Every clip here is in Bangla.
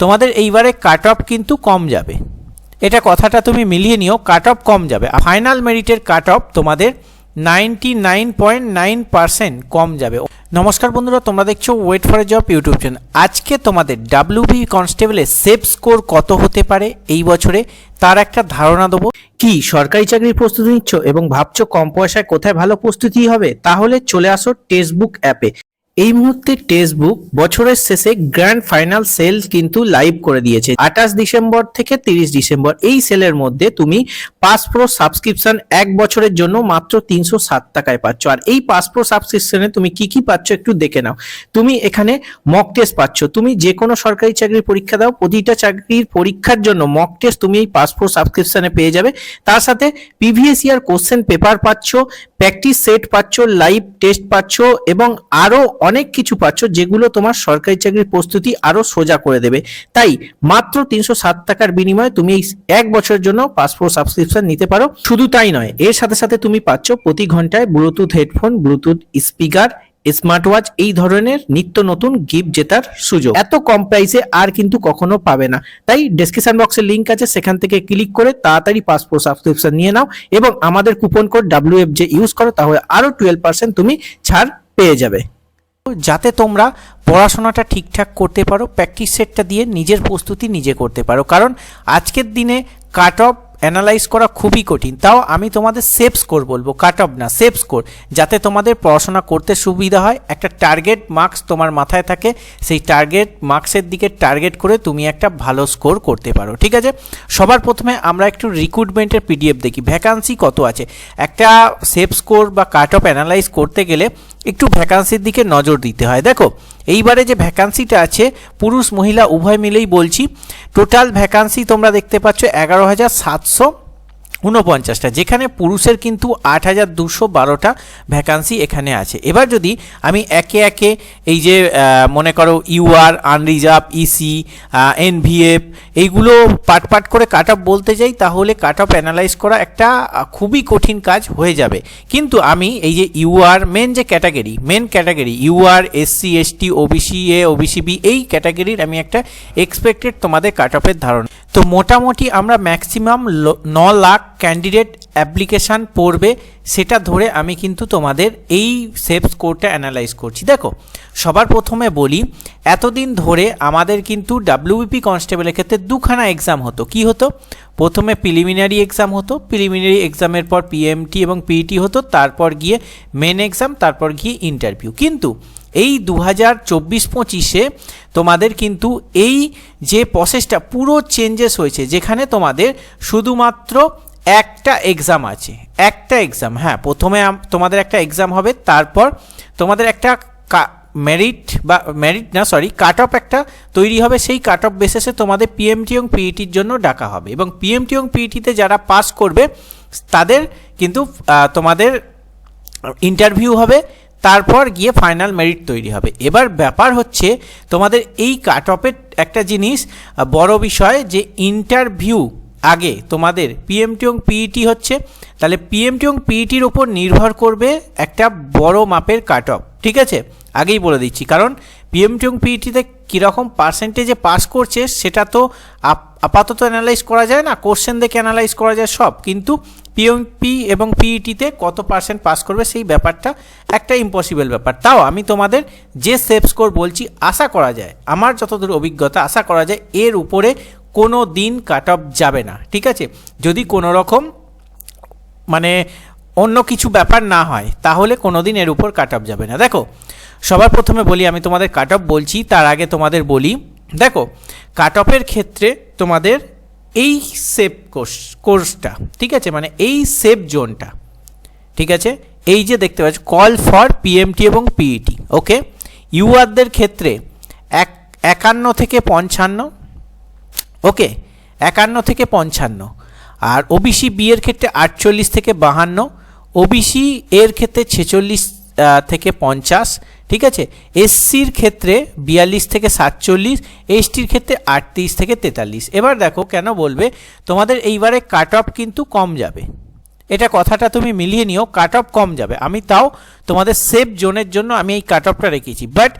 তোমাদের এইবারে কাট অফ কিন্তু কম যাবে। এটা কথাটা তুমি মিলিয়ে নিও কাট অফ কম যাবে। ফাইনাল মেরিটের কাট অফ তোমাদের ninety nine point nine percent কম যাবে। নমস্কার বন্ধুরা, তোমরা দেখছ wait for a job YouTube channel আজকে তোমাদের ডাব্লিউবি কনস্টেবলের সেফ স্কোর কত হতে পারে এই বছরে, তার একটা ধারণা দেবো। কি, সরকারি চাকরির প্রস্তুতি নিচ্ছ এবং ভাবছ কম পয়সায় কোথায় ভালো প্রস্তুতি হবে? তাহলে চলে আসো টেক্সটবুক অ্যাপে এই মুহূর্তে টেক্সটবুক বছরের শেষে গ্র্যান্ড ফাইনাল সেল কিন্তু লাইভ করে দিয়েছে। আঠাশ ডিসেম্বর থেকে তিরিশ ডিসেম্বর এই সেলের মধ্যে তুমি পাস প্রো সাবস্ক্রিপশন এক বছরের জন্য মাত্র তিনশো সাত টাকায় পাচ্ছ। আর এই পাস প্রো সাবস্ক্রিপশনে তুমি কি কি পাচ্ছ একটু দেখে নাও। তুমি এখানে মক টেস্ট পাচ্ছ। তুমি যে কোনো সরকারি চাকরির পরীক্ষা দাও, প্রতিটা চাকরির পরীক্ষার জন্য মক টেস্ট তুমি এই পাস প্রো সাবস্ক্রিপশনে পেয়ে যাবে। তার সাথে প্রিভিয়াস ইয়ার কোশ্চেন পেপার পাচ্ছ প্র্যাকটিস সেট পাচ্ছ লাইভ টেস্ট পাচ্ছ এবং আরও অনেক কিছু পাচ্ছ যেগুলো তোমার সরকারি চাকরির প্রস্তুতি আরও সোজা করে দেবে। তাই মাত্র তিনশো সাত টাকার বিনিময়ে তুমি এক বছরের জন্য পাসপোর্ট সাবস্ক্রিপশন নিতে পারো। শুধু তাই নয়, এর সাথে সাথে তুমি পাচ্ছ প্রতি ঘন্টায় Bluetooth headphone Bluetooth speaker smart watch এই ধরনের নিত্য নতুন গিফট জেতার সুযোগ। এত কম প্রাইসে আর কিন্তু কখনো পাবে না। তাই ডেসক্রিপশন বক্সে লিংক আছে, সেখান থেকে ক্লিক করে তাড়াতাড়ি পাসপোর্ট সাবস্ক্রিপশন নিয়ে নাও এবং আমাদের coupon code W F J use করো, তাহলে আরও টুয়েলভ পার্সেন্ট তুমি ছাড় পেয়ে যাবে। যাতে তোমরা পড়াশোনাটা ঠিকঠাক করতে পারো প্র্যাকটিস সেটটা দিয়ে নিজের প্রস্তুতি নিজে করতে পারো। কারণ আজকের দিনে কাট অফ অ্যানালাইজ করা খুবই কঠিন। তাও আমি তোমাদের সেফ স্কোর বলব। কাট অফ না সেফ স্কোর যাতে তোমাদের পড়াশোনা করতে সুবিধা হয়। একটা টার্গেট মার্কস তোমার মাথায় থাকে, সেই টার্গেট মার্কসের দিকে টার্গেট করে তুমি একটা ভালো স্কোর করতে পারো। ঠিক আছে? সবার প্রথমে আমরা একটু রিক্রুটমেন্টের পিডিএফ দেখি। ভ্যাকান্সি কত আছে? একটা সেফ স্কোর বা কাট অফ অ্যানালাইজ করতে গেলে একটু ভ্যাকান্সির দিকে নজর দিতে হয়। দেখো, এইবারে যে ভ্যাকান্সিটা আছে, পুরুষ মহিলা উভয় মিলেই বলছি টোটাল ভ্যাকান্সি তোমরা দেখতে পাচ্ছ এগারো হাজার সাতশো উনপঞ্চাশটা যেখানে পুরুষের কিন্তু আট হাজার দুশো বারোটা ভ্যাকান্সি এখানে আছে। এবার যদি আমি একে একে এই যে মনে করো ইউআর আনরিজার্ভ ইসি এনভিএফ এইগুলো পাট পাট করে কাট অফ বলতে যাই, তাহলে কাট অফ অ্যানালাইজ করা একটা খুবই কঠিন কাজ হয়ে যাবে। কিন্তু আমি এই যে ইউআর মেন যে category men category UR SC ST OBC A OBC B এই ক্যাটাগরির আমি একটা এক্সপেক্টেড তোমাদের কাট অফের ধারণা। তো মোটামুটি আমরা ম্যাক্সিমাম ন লাখ ক্যান্ডিডেট অ্যাপ্লিকেশান পড়বে, সেটা ধরে আমি কিন্তু তোমাদের এই সেফ স্কোরটা অ্যানালাইজ করছি। দেখো, সবার প্রথমে বলি, এতদিন ধরে আমাদের কিন্তু ডাব্লিউবিপি কনস্টেবলের ক্ষেত্রে দুখানা এক্সাম হতো। কি হতো? প্রথমে প্রিলিমিনারি এক্সাম হতো প্রিলিমিনারি এক্সামের পর পিএমটি এবং পিইটি হতো, তারপর গিয়ে মেন এক্সাম তারপর গিয়ে ইন্টারভিউ কিন্তু এই দু হাজার চব্বিশ পঁচিশে তোমাদের কিন্তু এই যে প্রসেসটা পুরো চেঞ্জেস হয়েছে, যেখানে তোমাদের শুধুমাত্র একটা এক্সাম আছে, একটা এক্সাম হ্যাঁ প্রথমে তোমাদের একটা এক্সাম হবে, তারপর তোমাদের একটা মেরিট বা মেরিট না সরি কাট অফ একটা তৈরি হবে, সেই কাট অফ বেসিসে তোমাদের পিএমটি এবং পিইটির জন্য ডাকা হবে। এবং পিএমটি এবং পিইটিতে যারা পাস করবে, তাদের কিন্তু তোমাদের ইন্টারভিউ হবে, তারপর গিয়ে ফাইনাল মেরিট তৈরি হবে। এবার ব্যাপার হচ্ছে, তোমাদের এই কাট অফের একটা জিনিস বড় বিষয় যে ইন্টারভিউ আগে তোমাদের পিএমটি এবং পিইটি হচ্ছে, তাহলে পিএমটি এবং পিইটির উপর নির্ভর করবে একটা বড় মাপের কাট অফ ঠিক আছে? আগেই বলে দিচ্ছি, কারণ পিএমটি এবং পিইটিতে কীরকম পার্সেন্টেজে পাস করছে সেটা তো আপ- আপাতত অ্যানালাইজ করা যায় না কোশ্চেন দেখে অ্যানালাইজ করা যায় সব, কিন্তু পিএমপি এবং পিইটিতে কত পার্সেন্ট পাস করবে সেই ব্যাপারটা একটা ইম্পসিবল ব্যাপার। তাও আমি তোমাদের যে সেফ স্কোর বলছি, আশা করা যায়, আমার যতদূর অভিজ্ঞতা, আশা করা যায় এর উপরে কোনো দিন কাট অফ যাবে না, ঠিক আছে? যদি কোনো রকম মানে অন্য কিছু ব্যাপার না হয়, তাহলে কোনো দিন এর উপর কাট অফ যাবে না। দেখো, সবার প্রথমে বলি, আমি তোমাদের কাট অফ বলছি, তার আগে তোমাদের বলি, দেখো কাট অফের ক্ষেত্রে তোমাদের এই সেফ কোর্স কোর্সটা ঠিক আছে? মানে এই সেফ জোনটা, ঠিক আছে? এই যে দেখতে পাচ্ছ, কল ফর পিএমটি এবং পিইটি, ওকে? ইউআরদের ক্ষেত্রে এক, একান্ন থেকে পঞ্চান্ন ওকে, একান্ন থেকে পঞ্চান্ন। আর ওবিসি বি এর ক্ষেত্রে আটচল্লিশ থেকে বাহান্ন, ওবিসি এর ক্ষেত্রে ছেচল্লিশ থেকে পঞ্চাশ, ঠিক আছে? এসসির ক্ষেত্রে বিয়াল্লিশ থেকে সাতচল্লিশ এসটির ক্ষেত্রে আটত্রিশ থেকে তেতাল্লিশ। এবার দেখো কেন বলবে, তোমাদের এইবারে কাট অফ কিন্তু কম যাবে। এটা কথাটা তুমি মিলিয়ে নিও, কাট অফ কম যাবে। আমি তাও তোমাদের সেফ জোনের জন্য আমি এই কাট অফটা রেখেছি। বাট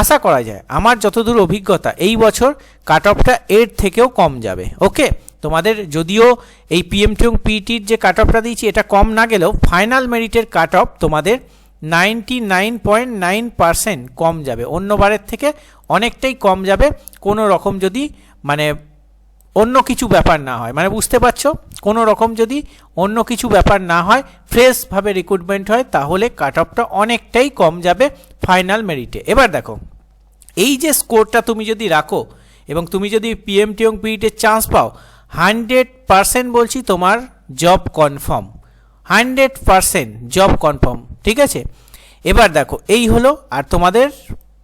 আশা করা যায়, আমার যতদূর অভিজ্ঞতা, এই বছর কাট অফটা এর থেকেও কম যাবে ওকে তোমাদের যদিও এই পিএমটি এবং পিটির যে কাট অফটা দিয়েছি, এটা কম না গেলেও ফাইনাল মেরিটের কাট অফ তোমাদের ninety nine point nine percent কম যাবে, অন্যবারের থেকে অনেকটাই কম যাবে, কোনো রকম যদি মানে অন্য কিছু ব্যাপার না হয়। মানে বুঝতে পারছ? কোনো রকম যদি অন্য কিছু ব্যাপার না হয় ফ্রেশভাবে রিক্রুটমেন্ট হয়, তাহলে কাট অফটা অনেকটাই কম যাবে ফাইনাল মেরিটে এবার দেখো, এই যে স্কোরটা তুমি যদি রাখো এবং তুমি যদি পিএমটি এবং পিইটে চান্স পাও হান্ড্রেড পারসেন্ট বলছি তোমার job confirm hundred percent job confirm ঠিক আছে? এবার দেখো, এই হলো আর তোমাদের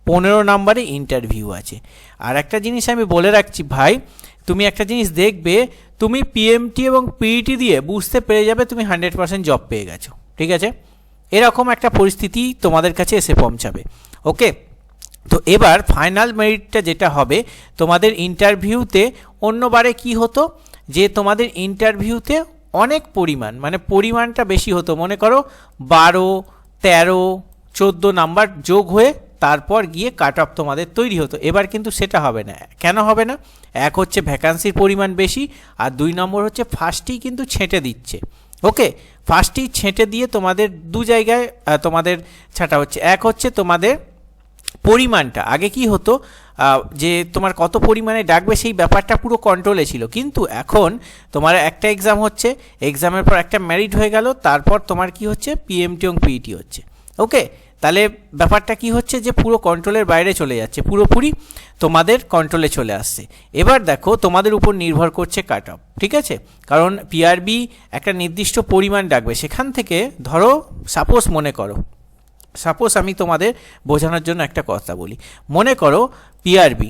পনেরো নম্বরে ইন্টারভিউ আছে। আর একটা জিনিস আমি বলে রাখছি ভাই তুমি একটা জিনিস দেখবে, তুমি পিএমটি এবং পিইটি দিয়ে বুঝতে পেরে যাবে তুমি হান্ড্রেড পারসেন্ট জব পেয়ে গেছো, ঠিক আছে? এরকম একটা পরিস্থিতি তোমাদের কাছে এসে পৌঁছাবে, ওকে? তো এবার ফাইনাল মেরিটটা যেটা হবে, তোমাদের ইন্টারভিউতে অন্যবারে কি হতো? যে তোমাদের ইন্টারভিউতে অনেক পরিমাণ মানে পরিমাণটা বেশি হতো, মনে করো বারো, তেরো, চোদ্দ নাম্বার যোগ হয়ে তারপর গিয়ে কাট অফ তোমাদের তৈরি হতো। এবার কিন্তু সেটা হবে না। কেন হবে না? এক হচ্ছে ভ্যাকান্সির পরিমাণ বেশি, আর দুই নম্বর হচ্ছে ফার্স্টেই কিন্তু ছেঁটে দিচ্ছে। ওকে ফার্স্টেই ছেঁটে দিয়ে তোমাদের দু জায়গায় তোমাদের ছাটা হচ্ছে। এক হচ্ছে তোমাদের পরিমাণটা। আগে কি হতো যে তোমার কত পরিমাণে ডাকবে সেই ব্যাপারটা পুরো কন্ট্রোলে ছিল। কিন্তু এখন তোমার একটা এক্সাম হচ্ছে এক্সামের পর একটা ম্যারিট হয়ে গেল, তারপর তোমার কি হচ্ছে? পিএমটি এবং পিইটি হচ্ছে। ওকে তাহলে ব্যাপারটা কি হচ্ছে যে পুরো কন্ট্রোলের বাইরে চলে যাচ্ছে, পুরোপুরি তোমাদের কন্ট্রোলে চলে আসছে। এবার দেখো তোমাদের উপর নির্ভর করছে কাট অফ ঠিক আছে? কারণ পিআরবি একটা নির্দিষ্ট পরিমাণ ডাকবে সেখান থেকে ধরো সাপোজ মনে করো সাপোজ আমি তোমাদের বোঝানোর জন্য একটা কথা বলি। মনে করো পিআরবি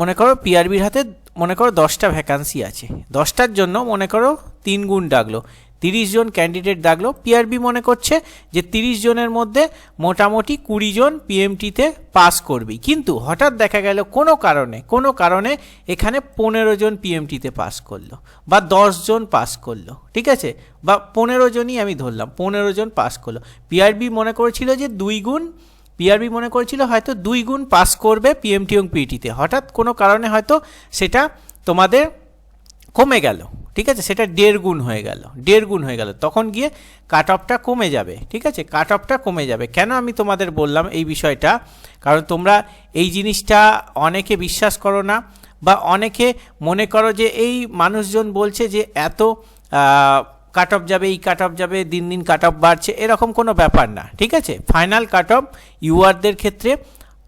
মনে করো পিআরবির হাতে মনে করো দশটা ভ্যাকান্সি আছে, দশটার জন্য মনে করো তিন গুণ ডাকলো তিরিশ জন ক্যান্ডিডেট ডাকলো পিআরবি মনে করছে যে তিরিশ জনের মধ্যে মোটামুটি কুড়ি জন পিএমটিতে পাস করবি কিন্তু হঠাৎ দেখা গেল কোনো কারণে কোনো কারণে এখানে পনেরো জন পিএমটিতে পাস করল বা দশ জন পাস করল, ঠিক আছে? বা পনেরো জনই আমি ধরলাম, পনেরো জন পাস করল। পিআরবি মনে করেছিল যে দুই গুণ পিআরবি মনে করেছিল হয়তো দুই গুণ পাস করবে পিএমটি এবং পিটিতে হঠাৎ কোনো কারণে হয়তো সেটা তোমাদের কমে গেল। ঠিক আছে? সেটা দেড় গুণ হয়ে গেল। দেড় গুণ হয়ে গেল। তখন গিয়ে কাট অফটা কমে যাবে। ঠিক আছে? কাট অফটা কমে যাবে। কেন আমি তোমাদের বললাম এই বিষয়টা? কারণ তোমরা এই জিনিসটা অনেকে বিশ্বাস করো না বা অনেকে মনে করো যে এই মানুষজন বলছে যে এত কাট অফ যাবে, এই কাট অফ যাবে, দিন দিন কাট অফ বাড়ছে, এরকম কোনো ব্যাপার না। ঠিক আছে? ফাইনাল কাট অফ ইউআরদের ক্ষেত্রে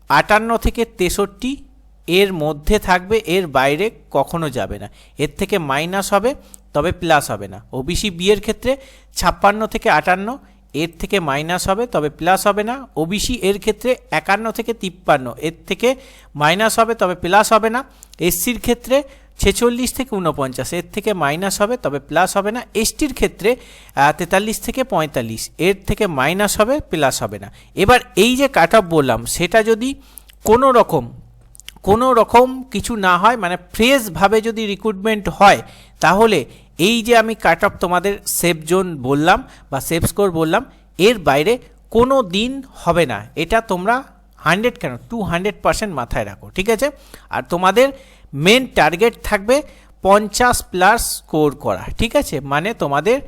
আটান্ন থেকে তেষট্টি এর মধ্যে থাকবে, এর বাইরে কখনো যাবে না। এর থেকে মাইনাস হবে, তবে প্লাস হবে না। ওবিসি বিয়ের ক্ষেত্রে ছাপ্পান্ন থেকে আটান্ন, এর থেকে মাইনাস হবে, তবে প্লাস হবে না। ওবিসি এর ক্ষেত্রে একান্ন থেকে তিপ্পান্ন, এর থেকে মাইনাস হবে, তবে প্লাস হবে না। এসসির ক্ষেত্রে ছেচল্লিশ থেকে উনপঞ্চাশ এর থেকে মাইনাস হবে, তবে প্লাস হবে না। এসটির ক্ষেত্রে তেতাল্লিশ থেকে পঁয়তাল্লিশ, এর থেকে মাইনাস হবে, প্লাস হবে না। এবার এই যে কাট অফ বললাম, সেটা যদি কোনো রকম কোনো রকম কিছু না হয় মানে ফ্রেশভাবে যদি রিক্রুটমেন্ট হয়, তাহলে এই যে আমি কাট অফ তোমাদের সেফ জোন বললাম বা সেফ স্কোর বললাম, এর বাইরে কোনো দিন হবে না। এটা তোমরা হান্ড্রেড কেন? টু হান্ড্রেড পার্সেন্ট মাথায় রাখো, ঠিক আছে? আর তোমাদের মেন টার্গেট থাকবে পঞ্চাশ প্লাস স্কোর করা, ঠিক আছে? মানে তোমাদের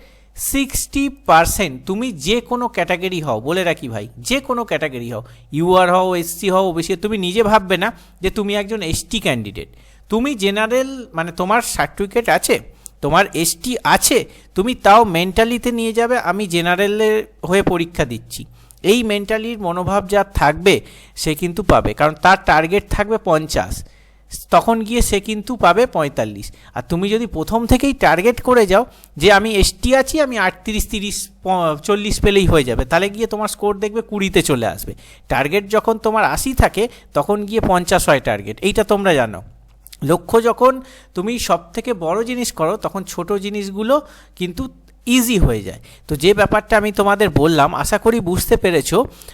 সিক্সটি পারসেন্ট তুমি যে কোনো ক্যাটাগরি হও, বলে রাখি ভাই, যে কোনো ক্যাটাগরি হও ইউআর হও এসসি হও ওবিসি তুমি নিজে ভাববে না যে তুমি একজন এসটি ক্যান্ডিডেট তুমি জেনারেল মানে তোমার সার্টিফিকেট আছে, তোমার এসটি আছে, তুমি তাও মেন্টালিতে নিয়ে যাবে, আমি জেনারেলের হয়ে পরীক্ষা দিচ্ছি। এই মেন্টালির মনোভাব যা থাকবে, সে কিন্তু পাবে, কারণ তার টার্গেট থাকবে পঞ্চাশ। তখন গিয়ে সে কিন্তু পাবে পঁয়তাল্লিশ। আর তুমি যদি প্রথম থেকেই টার্গেট করে যাও যে আমি এসটি আছি, আমি আটত্রিশ, তিরিশ চল্লিশ পেলেই হয়ে যাবে। তাহলে গিয়ে তোমার স্কোর দেখবে কুড়িতে চলে আসবে। টার্গেট যখন তোমার আশি থাকে, তখন গিয়ে পঞ্চাশ হয় টার্গেট এইটা তোমরা জানো। লক্ষ্য যখন তুমি সব থেকে বড় জিনিস করো, তখন ছোট জিনিসগুলো কিন্তু ইজি হয়ে যায়। তো যে ব্যাপারটা আমি তোমাদের বললাম, আশা করি বুঝতে পেরেছ,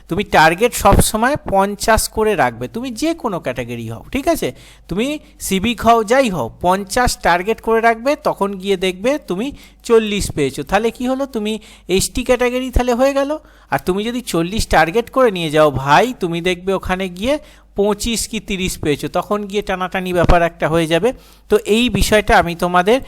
তুমি টার্গেট সব সময় পঞ্চাশ করে রাখবে। তুমি যে কোনো ক্যাটাগরি হও, ঠিক আছে? তুমি সিভিক হও, যাই হও, পঞ্চাশ টার্গেট করে রাখবে, তখন গিয়ে দেখবে তুমি চল্লিশ পেয়েছ। তাহলে কি হলো? তুমি এসটি ক্যাটাগরি তাহলে হয়ে গেল। আর তুমি যদি চল্লিশ টার্গেট করে নিয়ে যাও, ভাই, তুমি দেখবে ওখানে গিয়ে পঁচিশ কি তিরিশ পেয়েছ। তখন গিয়ে টানাটানি ব্যাপার একটা হয়ে যাবে। তো এই বিষয়টা আমি তোমাদের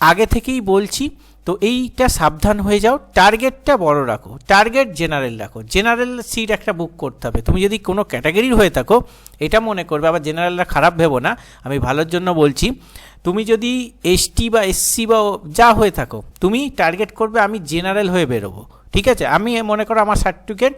আগে থেকেই বলছি। তো এইটা সাবধান হয়ে যাও। টার্গেটটা বড় রাখো। টার্গেট জেনারেল রাখো। জেনারেল সিট একটা বুক করতে হবে। তুমি যদি কোনো ক্যাটাগরির হয়ে থাকো, এটা মনে করবে, আবার জেনারেলরা খারাপ ভেবো না। আমি ভালোর জন্য বলছি, তুমি যদি এসটি বা এসসি বা যা হয়ে থাকো, তুমি টার্গেট করবে, আমি জেনারেল হয়ে বেরোবো। ঠিক আছে? আমি মনে করো আমার সার্টিফিকেট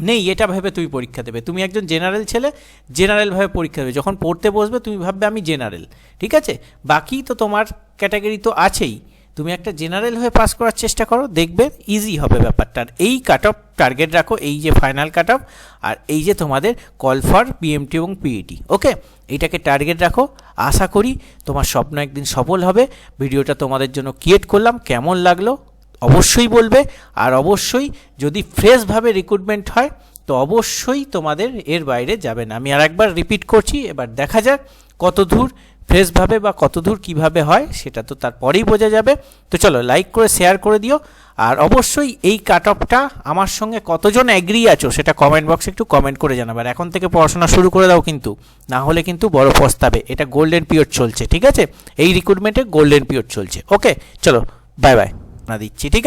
নেই, এটা ভেবে তুমি পরীক্ষা দেবে। তুমি একজন জেনারেল ছেলে জেনারেলভাবে পরীক্ষা দেবে। যখন পড়তে বসবে, তুমি ভাববে, আমি জেনারেল। ঠিক আছে? বাকি তো তোমার ক্যাটাগরি তো আছেই। তুমি একটা জেনারেল হয়ে পাস করার চেষ্টা করো, দেখবে ইজি হবে ব্যাপারটা। আর এই কাট অফ টার্গেট রাখো, এই যে ফাইনাল কাট অফ আর এই যে তোমাদের কল ফর বিএমটি এবং পিইটি ওকে এইটাকে টার্গেট রাখো। আশা করি তোমার স্বপ্ন একদিন সফল হবে। ভিডিওটা তোমাদের জন্য ক্রিয়েট করলাম, কেমন লাগল অবশ্যই বলবে। আর অবশ্যই যদি ফ্রেশভাবে রিক্রুটমেন্ট হয়, তো অবশ্যই তোমাদের এর বাইরে যাবে না। আমি আর একবার রিপিট করছি, এবার দেখা যাক কত দূর ফ্রেশভাবে বা কত দূর কীভাবে হয় সেটা তো তারপরেই বোঝা যাবে। তো চলো লাইক করে শেয়ার করে দিও। আর অবশ্যই এই কাট অফটা আমার সঙ্গে কতজন অ্যাগ্রি আছো সেটা কমেন্ট বক্সে একটু কমেন্ট করে জানাবে। আর এখন থেকে পড়াশোনা শুরু করে দাও কিন্তু, না হলে কিন্তু বড় পস্তাবে। এটা গোল্ডেন পিরিয়ড চলছে, ঠিক আছে? এই রিক্রুটমেন্টে গোল্ডেন পিরিয়ড চলছে। ওকে চলো বাই বাই না দিচ্ছি, ঠিক আছে?